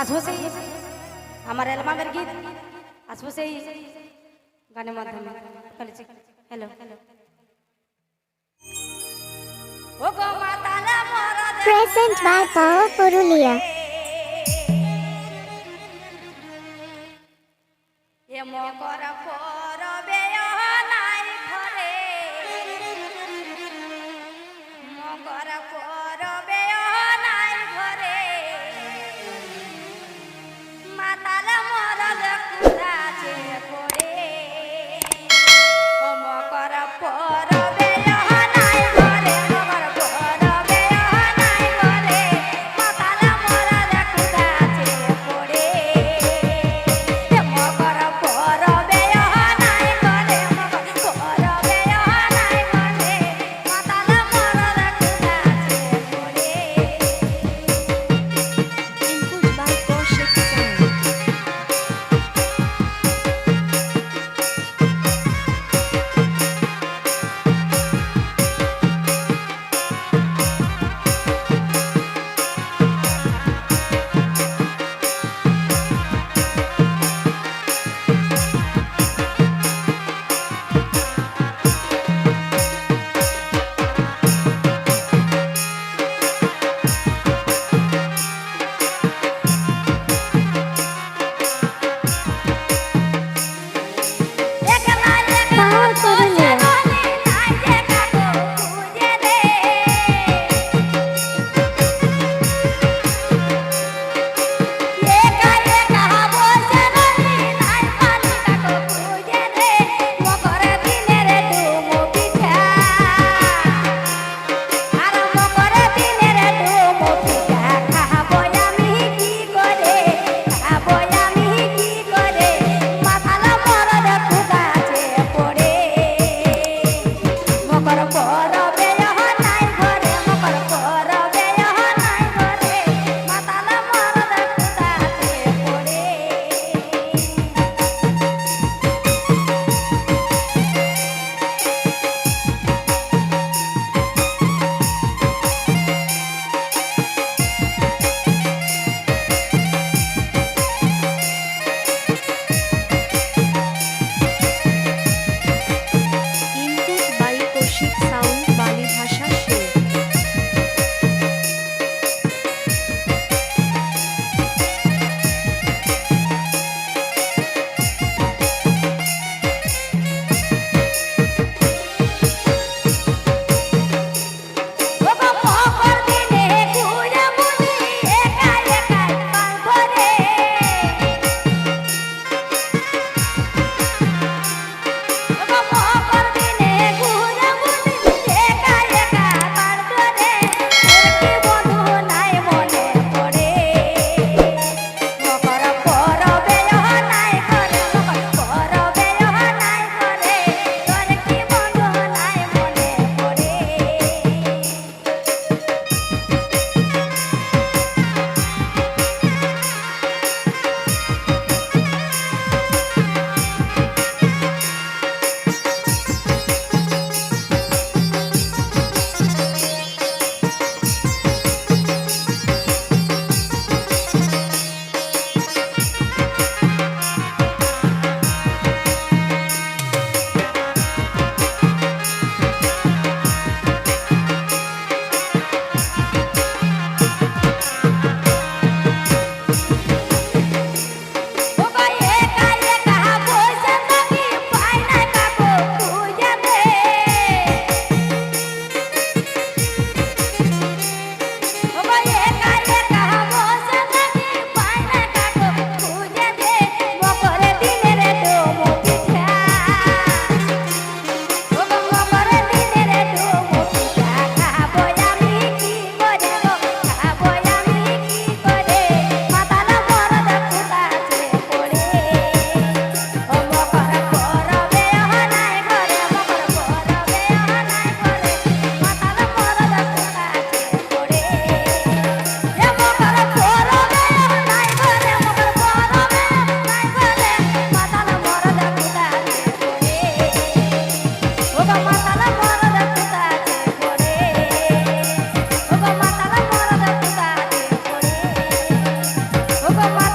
আসব সেই আমার অ্যালবামের গীত। আসব সেই গানের মাধ্যমে। Hello hello Present by Power Purulia. এ মকর ও বাবা